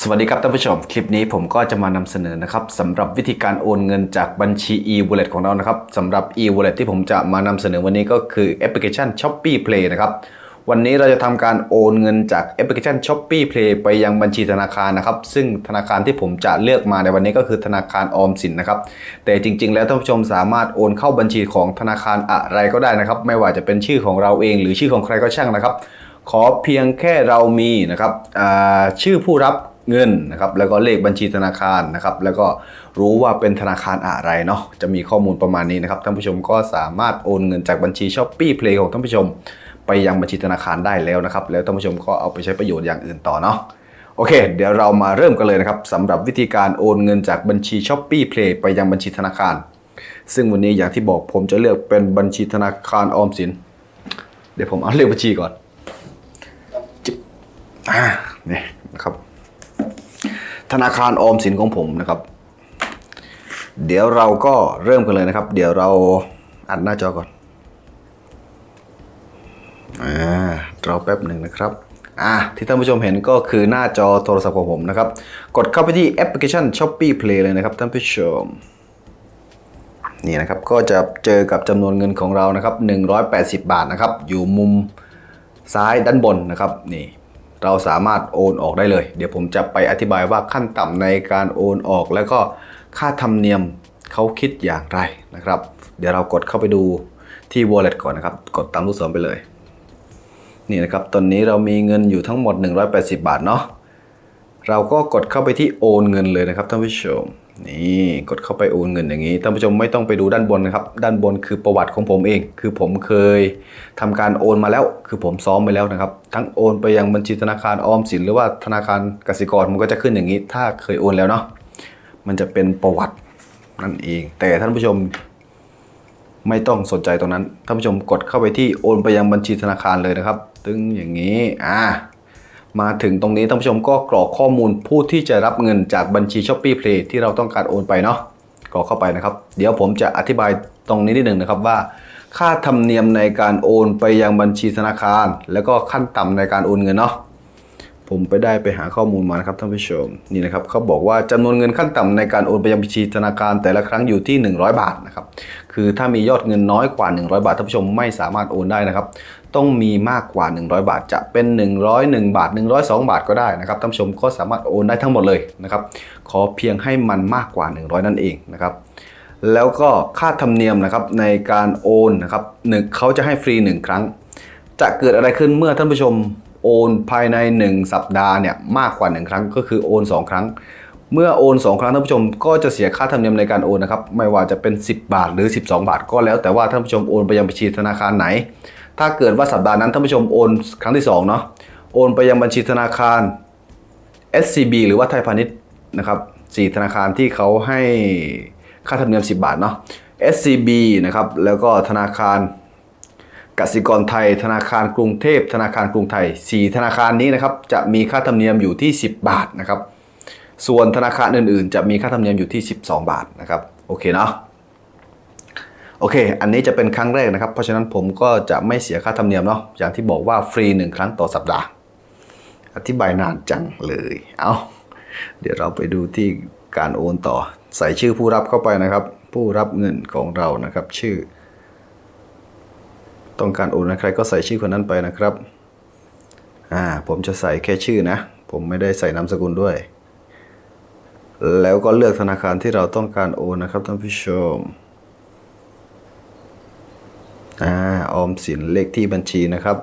สวัสดีครับท่านผู้ชม คลิปนี้ผมก็จะมานำเสนอนะครับสำหรับวิธีการโอนเงินจากบัญชี e-wallet ของเรานะครับสำหรับ e-wallet ที่ผมจะมานำเสนอวันนี้ก็คือแอปพลิเคชัน Shopee Play นะครับวันนี้เราจะทำการโอนเงินจากแอปพลิเคชัน Shopee Play ไปยังบัญชีธนาคารนะครับ ซึ่งธนาคารที่ผมจะเลือกมาในวันนี้ก็คือธนาคารออมสินนะครับ แต่จริง ๆ แล้วท่านผู้ชมสามารถโอนเข้าบัญชีของธนาคารอะไรก็ได้นะครับ ไม่ว่าจะเป็นชื่อของเราเอง หรือชื่อของใครก็ช่างนะครับ ขอเพียงแค่เรามีนะครับชื่อผู้รับ เงินนะครับแล้วก็เลขบัญชีธนาคารนะครับแล้วก็รู้ว่าเป็นธนาคารอะไรเนาะจะมีข้อมูลประมาณนี้นะครับท่านผู้ชมก็สามารถโอนเงินจากบัญชี s h อ p e e Play ของท่านผู้ชม ไปยังบัญชีธนาคารได้แล้วนะครับแล้วท่านผู้ชมก็เอาไปใช้ประโยชน์อย่างอื่นต่อเนาะโอเค เดี๋ยวเรามาเริ่มกันเลยนะครับสำหรับวิธีการโอนเงินจากบัญชี s h อ p e e Play ไปยังบัญชีธนาคาร ซึ่งวันนี้อย่างที่บอกผมจะเลือกเป็นบัญชีธนาคารออมสิน เดี๋ยวผมเอาเลขบัญชีก่อนอ่า ธนาคารออมสินของผมนะครับ เดี๋ยวเราก็เริ่มกันเลยนะครับ เดี๋ยวเราอัดหน้าจอก่อนอ่าเราแป๊บหนึ่งนะครับอ่าที่ท่านผู้ชมเห็นก็คือหน้าจอโทรศัพท์ของผมนะครับ กดเข้าไปที่แอปพลิเคชัน Shopee Play เลยนะครับท่านผู้ชมนี่นะครับก็จะเจอกับจำนวนเงินของเรานะครับ180 บาทนะครับ อยู่มุมซ้ายด้านบนนะครับนี่ เราสามารถโอนออกได้เลย เดี๋ยวผมจะไปอธิบายว่าขั้นต่ำในการโอนออก แล้วก็ค่าธรรมเนียมเขาคิดอย่างไรนะครับ เดี๋ยวเรากดเข้าไปดูที่ wallet ก่อนนะครับ กดตามลูกศรไปเลย นี่นะครับ ตอนนี้เรามีเงินอยู่ทั้งหมด 180 บาทเนาะเราก็กดเข้าไปที่โอนเงินเลยนะครับท่านผู้ชม นี่กดเข้าไปโอนเงินอย่างนี้ท่านผู้ชมไม่ต้องไปดูด้านบนนะครับ ด้านบนคือประวัติของผมเอง คือผมเคยทำการโอนมาแล้ว คือผมซ้อมไปแล้วนะครับ ทั้งโอนไปยังบัญชีธนาคารออมสิน หรือว่าธนาคารกสิกรมันก็จะขึ้นอย่างนี้ ถ้าเคยโอนแล้วเนาะมันจะเป็นประวัตินั่นเอง แต่ท่านผู้ชมไม่ต้องสนใจตรงนั้นท่านผู้ชมกดเข้าไปที่โอนไปยังบัญชีธนาคารเลยนะครับ ตึงอย่างนี้อ่า มาถึงตรงนี้ท่านผู้ชมก็กรอกข้อมูลผู้ที่จะรับเงินจากบัญชี Shopee Play ที่เราต้องการโอนไปเนาะกรอกเข้าไปนะครับ เดี๋ยวผมจะอธิบายตรงนี้นิดหนึ่งนะครับว่า ค่าธรรมเนียมในการโอนไปยังบัญชีธนาคาร แล้วก็ขั้นต่ำในการโอนเงินเนาะ ผมไปได้ไปหาข้อมูลมานะครับท่านผู้ชมนี่นะครับเขาบอกว่าจำนวนเงินขั้นต่ำในการโอนไปยังบัญชีธนาคารแต่ละครั้งอยู่ที่ 100 บาทนะครับคือถ้ามียอดเงินน้อยกว่า 100 บาทท่านผู้ชมไม่สามารถโอนได้นะครับ ต้องมีมากกว่า 100 บาทจะเป็น 101 บาท 102 บาทก็ได้นะครับท่านผู้ชมก็สามารถโอนได้ทั้งหมดเลยนะครับขอเพียงให้มันมากกว่า 100 นั่นเองนะครับแล้วก็ค่าธรรมเนียมนะครับในการโอนนะครับหนึ่งเขาจะให้ฟรี 1 ครั้ง จะเกิดอะไรขึ้นเมื่อท่านผู้ชม โอนภายใน 1 สัปดาห์เนี่ยมากกว่า 1 ครั้งก็คือโอน 2 ครั้ง เมื่อโอน 2 ครั้งท่านผู้ชมก็จะเสียค่าธรรมเนียมในการโอนนะครับไม่ว่าจะเป็น 10 บาทหรือ 12 บาท ก็แล้วแต่ว่าท่านผู้ชมโอนไปยังบัญชีธนาคารไหน ถ้าเกิดว่าสัปดาห์นั้นท่านผู้ชมโอนครั้งที่2เนาะโอนไปยังบัญชีธนาคาร SCB หรือว่าไทยพาณิชย์นะครับสี่ธนาคารที่เขาให้ค่าธรรมเนียม 10 บาทเนาะ SCB นะครับแล้วก็ธนาคาร กสิกรไทย ธนาคารกรุงเทพ ธนาคารกรุงไทย 4 ธนาคารนี้นะครับจะมีค่าธรรมเนียมอยู่ที่ 10 บาทนะครับ ส่วนธนาคารอื่นๆ จะมีค่าธรรมเนียมอยู่ที่ 12 บาทนะครับโอเคเนาะโอเค อันนี้จะเป็นครั้งแรกนะครับ เพราะฉะนั้นผมก็จะไม่เสียค่าธรรมเนียมเนาะอย่างที่บอกว่าฟรีหนึ่งครั้งต่อสัปดาห์ อธิบายนานจังเลย เอาเดี๋ยวเราไปดูที่การโอนต่อ ใส่ชื่อผู้รับเข้าไปนะครับ ผู้รับเงินของเรานะครับชื่อ ต้องการโอนนะใครก็ใส่ชื่อคนนั้นไปนะครับ อ่า ผมจะใส่แค่ชื่อนะ ผมไม่ได้ใส่นามสกุลด้วย แล้วก็เลือกธนาคารที่เราต้องการโอนนะครับท่านผู้ชม อ่า ออมสินเลขที่บัญชีนะครับ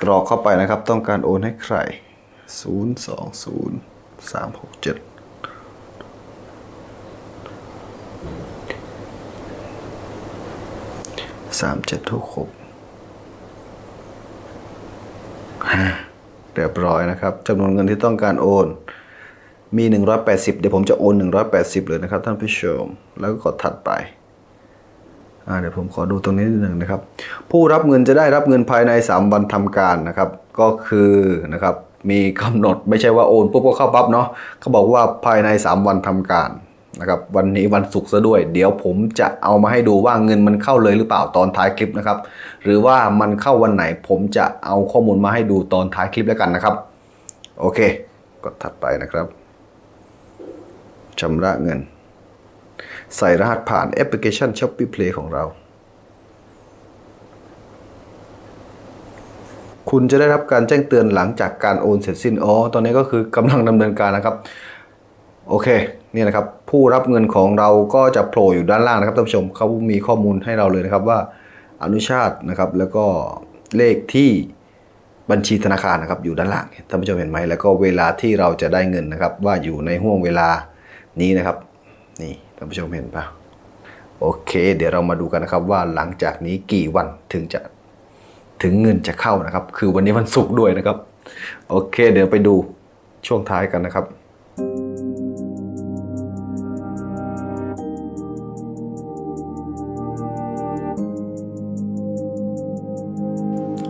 กรอกเข้าไปนะครับ ต้องการโอนให้ใคร 0 2 0 3 6 7 3 7 6 6อ่ เรียบร้อยนะครับจำนวนเงินที่ต้องการโอน มี 180 เดี๋ยวผมจะโอน 180 เลยนะครับท่านผู้ชม แล้วก็กดถัดไปเดี๋ยวผมขอดูตรงนี้นิดหนึ่งนะครับ ผู้รับเงินจะได้รับเงินภายใน 3 วันทำการนะครับ ก็คือนะครับมีกำหนดไม่ใช่ว่าโอนปุ๊บก็เข้าปั๊บเนาะเขาบอกว่าภายใน 3 วันทำการ นะครับวันนี้วันศุกร์ซะด้วย เดี๋ยวผมจะเอามาให้ดูว่าเงินมันเข้าเลยหรือเปล่าตอนท้ายคลิปนะครับหรือว่ามันเข้าวันไหนผมจะเอาข้อมูลมาให้ดูตอนท้ายคลิปแล้วกันนะครับ โอเคกดถัดไปนะครับชำระเงิน ใส่รหัสผ่านแอปพลิเคชัน Shopee Play ของเรา คุณจะได้รับการแจ้งเตือนหลังจากการโอนเสร็จสิ้นอ๋อตอนนี้ก็คือกำลังดำเนินการนะครับ โอเค นี่นะครับ ผู้รับเงินของเราก็จะโผล่อยู่ด้านล่างนะครับท่านผู้ชมเขามีข้อมูลให้เราเลยนะครับว่าอนุชาตนะครับ แล้วก็เลขที่บัญชีธนาคารนะครับอยู่ด้านล่างท่านผู้ชมเห็นไหมแล้วก็เวลาที่เราจะได้เงินนะครับ ว่าอยู่ในห่วงเวลานี้นะครับนี่ท่านผู้ชมเห็นปะโอเค เดี๋ยวเรามาดูกันนะครับว่าหลังจากนี้กี่วันถึงจะถึงเงินจะเข้านะครับ คือวันนี้วันศุกร์ด้วยนะครับ โอเค เดี๋ยวไปดูช่วงท้ายกันนะครับ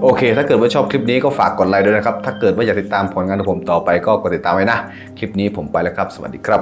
โอเค ถ้าเกิดว่าชอบคลิปนี้ก็ฝากกดไลค์ด้วยนะครับ ถ้าเกิดว่าอยากติดตามผลงานของผมต่อไปก็กดติดตามไว้นะ คลิปนี้ผมไปแล้วครับ สวัสดีครับ